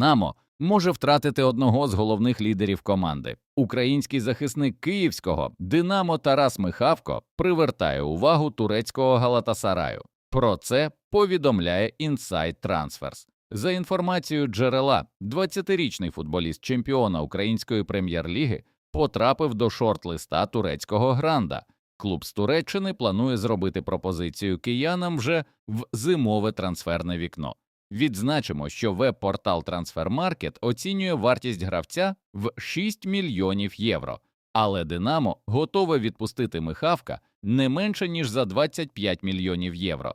Динамо може втратити одного з головних лідерів команди. Український захисник київського Динамо Тарас Михавко привертає увагу турецького Галатасараю. Про це повідомляє Inside Transfers. За інформацією джерела, 20-річний футболіст чемпіона української прем'єр-ліги потрапив до шорт-листа турецького гранда. Клуб з Туреччини планує зробити пропозицію киянам вже в зимове трансферне вікно. Відзначимо, що веб-портал Transfermarkt оцінює вартість гравця в 6 мільйонів євро, але Динамо готове відпустити Михавка не менше ніж за 25 мільйонів євро.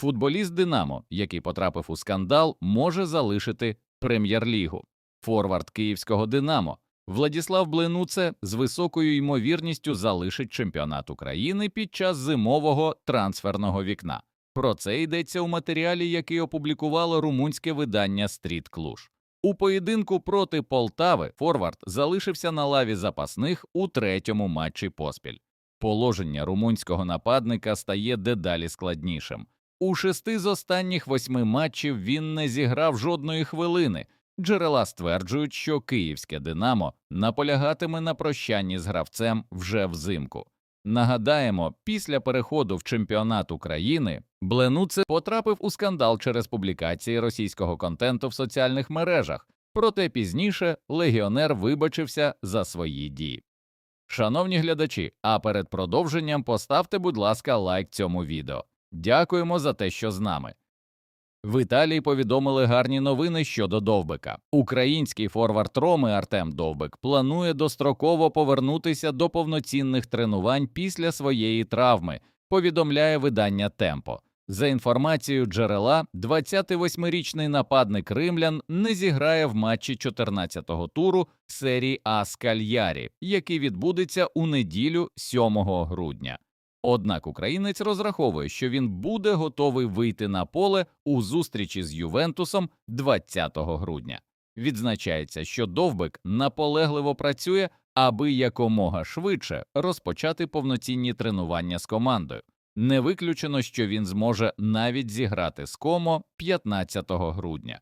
Футболіст Динамо, який потрапив у скандал, може залишити прем'єр-лігу. Форвард київського Динамо Владіслав Бленуце з високою ймовірністю залишить чемпіонат України під час зимового трансферного вікна. Про це йдеться у матеріалі, який опублікувало румунське видання Стріт Клуж. У поєдинку проти Полтави Форвард залишився на лаві запасних у третьому матчі поспіль. Положення румунського нападника стає дедалі складнішим. У шести з останніх восьми матчів він не зіграв жодної хвилини. Джерела стверджують, що київське Динамо наполягатиме на прощанні з гравцем вже взимку. Нагадаємо, після переходу в чемпіонат України Бленуце потрапив у скандал через публікації російського контенту в соціальних мережах, проте пізніше легіонер вибачився за свої дії. Шановні глядачі, а перед продовженням поставте, будь ласка, лайк цьому відео. Дякуємо за те, що з нами. В Італії повідомили гарні новини щодо Довбика. Український форвард Роми Артем Довбик планує достроково повернутися до повноцінних тренувань після своєї травми, повідомляє видання Темпо. За інформацією джерела, 28-річний нападник римлян не зіграє в матчі 14-го туру серії А з Кальярі, який відбудеться у неділю 7 грудня. Однак українець розраховує, що він буде готовий вийти на поле у зустрічі з Ювентусом 20 грудня. Відзначається, що Довбик наполегливо працює, аби якомога швидше розпочати повноцінні тренування з командою. Не виключено, що він зможе навіть зіграти з комо 15 грудня.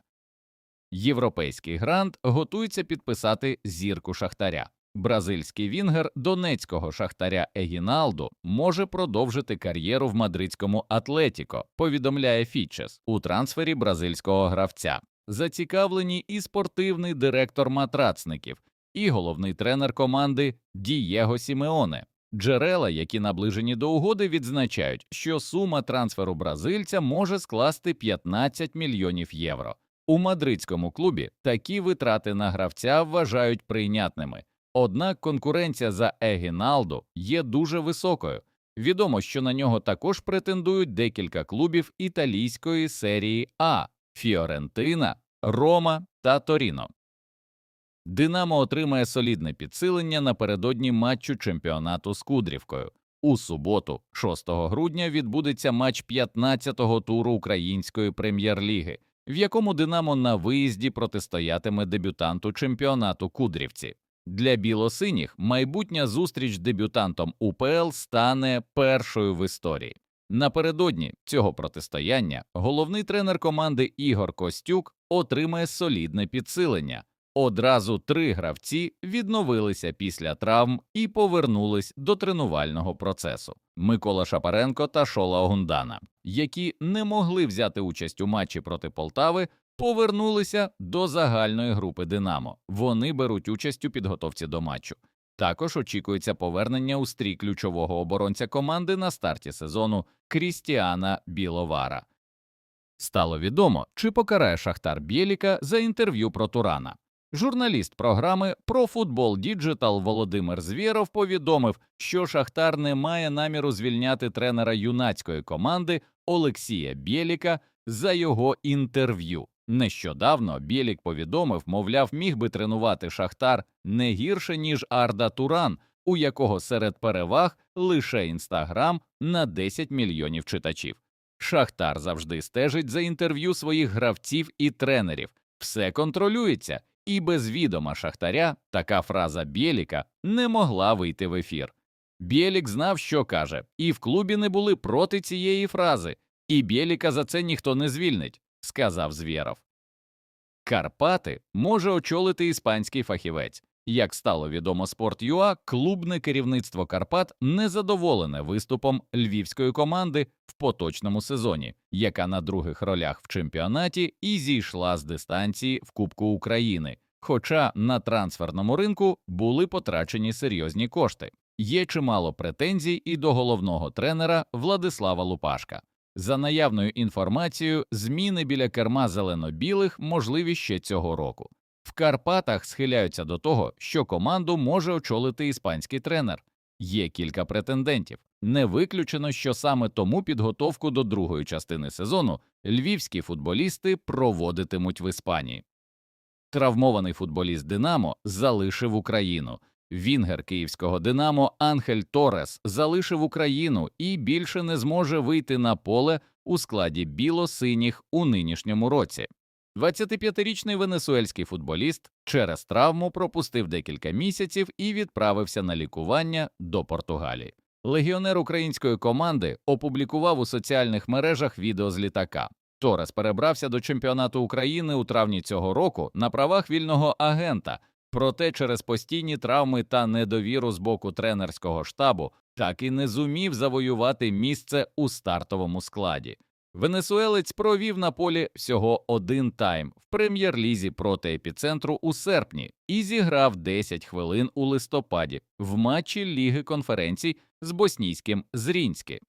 Європейський грант готується підписати зірку Шахтаря. Бразильський вінгер донецького шахтаря Егіналду може продовжити кар'єру в мадридському Атлетіко, повідомляє Фічес у трансфері бразильського гравця. Зацікавлені і спортивний директор матрацників, і головний тренер команди Дієго Сімеоне. Джерела, які наближені до угоди, відзначають, що сума трансферу бразильця може скласти 15 мільйонів євро. У мадридському клубі такі витрати на гравця вважають прийнятними. Однак конкуренція за Егіналду є дуже високою. Відомо, що на нього також претендують декілька клубів італійської серії А Фіорентина, Рома та Торіно. Динамо отримає солідне підсилення напередодні матчу чемпіонату з Кудрівкою. У суботу, 6 грудня, відбудеться матч 15-го туру української прем'єр-ліги, в якому Динамо на виїзді протистоятиме дебютанту чемпіонату Кудрівці. Для білосиніх майбутня зустріч дебютантом УПЛ стане першою в історії. Напередодні цього протистояння головний тренер команди Ігор Костюк отримає солідне підсилення. Одразу три гравці відновилися після травм і повернулись до тренувального процесу. Микола Шапаренко та Шола Огундана, які не могли взяти участь у матчі проти Полтави, повернулися до загальної групи Динамо. Вони беруть участь у підготовці до матчу. Також очікується повернення у стрій ключового оборонця команди на старті сезону Крістіана Біловара. Стало відомо, чи покарає Шахтар Бєліка за інтерв'ю про Турана. Журналіст програми про футбол Діджитал Володимир Звєров повідомив, що Шахтар не має наміру звільняти тренера юнацької команди Олексія Бєліка за його інтерв'ю. Нещодавно Бєлік повідомив, мовляв, міг би тренувати Шахтар не гірше ніж Арда Туран, у якого серед переваг лише інстаграм на 10 мільйонів читачів. Шахтар завжди стежить за інтерв'ю своїх гравців і тренерів, все контролюється, і без відома Шахтаря така фраза Бєліка не могла вийти в ефір. Бєлік знав, що каже, і в клубі не були проти цієї фрази, і Бєліка за це ніхто не звільнить, сказав Звєров. Карпати може очолити іспанський фахівець. Як стало відомо Спорт.ЮА, клубне керівництво Карпат незадоволене виступом львівської команди в поточному сезоні, яка на других ролях в чемпіонаті і зійшла з дистанції в Кубку України. Хоча на трансферному ринку були потрачені серйозні кошти. Є чимало претензій і до головного тренера Владислава Лупашка. За наявною інформацією, зміни біля керма зелено-білих можливі ще цього року. В Карпатах схиляються до того, що команду може очолити іспанський тренер. Є кілька претендентів. Не виключено, що саме тому підготовку до другої частини сезону львівські футболісти проводитимуть в Іспанії. Травмований футболіст Динамо залишив Україну. Вінгер київського Динамо Анхель Торес залишив Україну і більше не зможе вийти на поле у складі біло-синіх у нинішньому році. 25-річний венесуельський футболіст через травму пропустив декілька місяців і відправився на лікування до Португалії. Легіонер української команди опублікував у соціальних мережах відео з літака. Торес перебрався до чемпіонату України у травні цього року на правах вільного агента, проте через постійні травми та недовіру з боку тренерського штабу так і не зумів завоювати місце у стартовому складі. Венесуелець провів на полі всього один тайм в прем'єр-лізі проти епіцентру у серпні і зіграв 10 хвилин у листопаді в матчі Ліги конференцій з боснійським Зрінськи.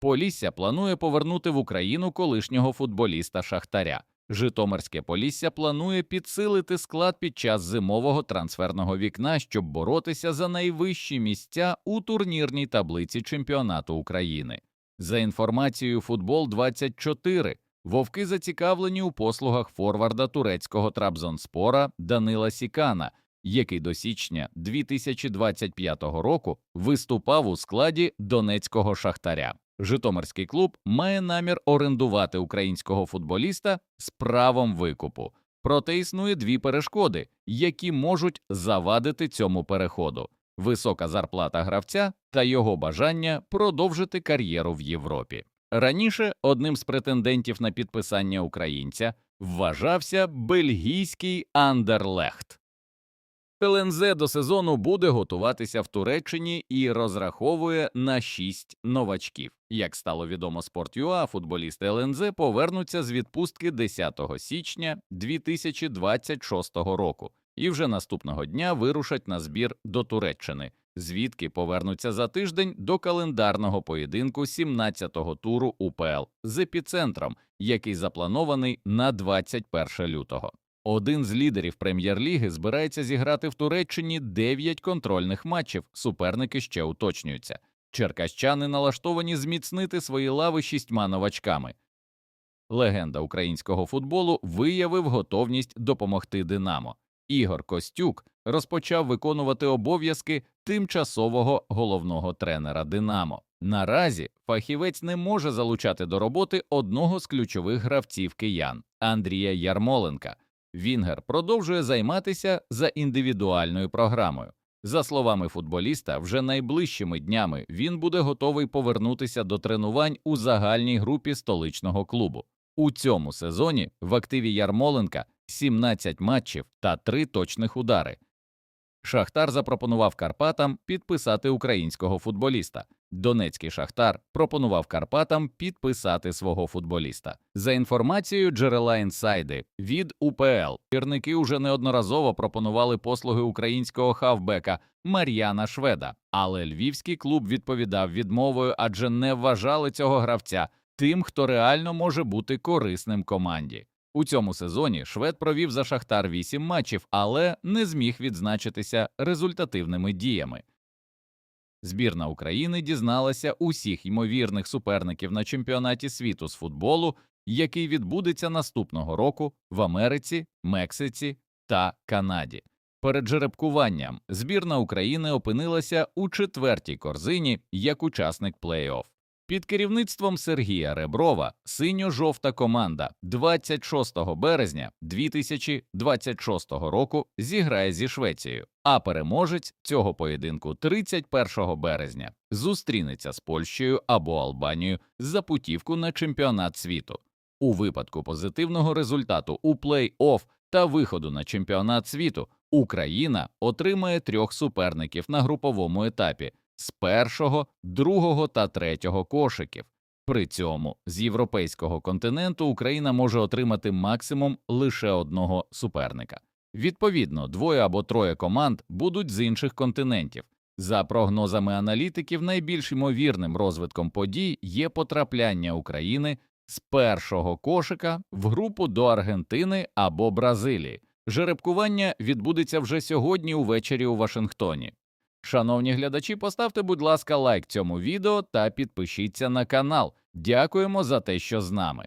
Полісся планує повернути в Україну колишнього футболіста Шахтаря. Житомирське Полісся планує підсилити склад під час зимового трансферного вікна, щоб боротися за найвищі місця у турнірній таблиці чемпіонату України. За інформацією Футбол 24 вовки зацікавлені у послугах форварда турецького Трабзонспора Данила Сікана, який до січня 2025 року виступав у складі донецького шахтаря. Житомирський клуб має намір орендувати українського футболіста з правом викупу. Проте існує дві перешкоди, які можуть завадити цьому переходу: висока зарплата гравця та його бажання продовжити кар'єру в Європі. Раніше одним з претендентів на підписання українця вважався бельгійський Андерлехт. ЛНЗ до сезону буде готуватися в Туреччині і розраховує на шість новачків. Як стало відомо Спорт.ЮА, футболісти ЛНЗ повернуться з відпустки 10 січня 2026 року і вже наступного дня вирушать на збір до Туреччини, звідки повернуться за тиждень до календарного поєдинку 17-го туру УПЛ з епіцентром, який запланований на 21 лютого. Один з лідерів прем'єр-ліги збирається зіграти в Туреччині 9 контрольних матчів. Суперники ще уточнюються. Черкащани налаштовані зміцнити свої лави шістьма новачками. Легенда українського футболу виявив готовність допомогти Динамо. Ігор Костюк розпочав виконувати обов'язки тимчасового головного тренера Динамо. Наразі фахівець не може залучати до роботи одного з ключових гравців киян Андрія Ярмоленка. Вінгер продовжує займатися за індивідуальною програмою. За словами футболіста, вже найближчими днями він буде готовий повернутися до тренувань у загальній групі столичного клубу. У цьому сезоні в активі Ярмоленка 17 матчів та 3 точних удари. Шахтар запропонував Карпатам підписати українського футболіста. Донецький Шахтар пропонував Карпатам підписати свого футболіста. За інформацією джерела інсайди від УПЛ, вірники уже неодноразово пропонували послуги українського хавбека Мар'яна Шведа, але львівський клуб відповідав відмовою, адже не вважали цього гравця тим, хто реально може бути корисним команді. У цьому сезоні Швед провів за Шахтар 8 матчів, але не зміг відзначитися результативними діями. Збірна України дізналася усіх ймовірних суперників на чемпіонаті світу з футболу, який відбудеться наступного року в Америці, Мексиці та Канаді. Перед жеребкуванням збірна України опинилася у четвертій корзині як учасник плей-офф. Під керівництвом Сергія Реброва синьо-жовта команда 26 березня 2026 року зіграє зі Швецією, а переможець цього поєдинку 31 березня зустрінеться з Польщею або Албанією за путівку на чемпіонат світу. У випадку позитивного результату у плей-офф та виходу на чемпіонат світу Україна отримає трьох суперників на груповому етапі з першого, другого та третього кошиків. При цьому з європейського континенту Україна може отримати максимум лише одного суперника. Відповідно, двоє або троє команд будуть з інших континентів. За прогнозами аналітиків, найбільш ймовірним розвитком подій є потрапляння України з першого кошика в групу до Аргентини або Бразилії. Жеребкування відбудеться вже сьогодні увечері у Вашингтоні. Шановні глядачі, поставте, будь ласка, лайк цьому відео та підпишіться на канал. Дякуємо за те, що з нами.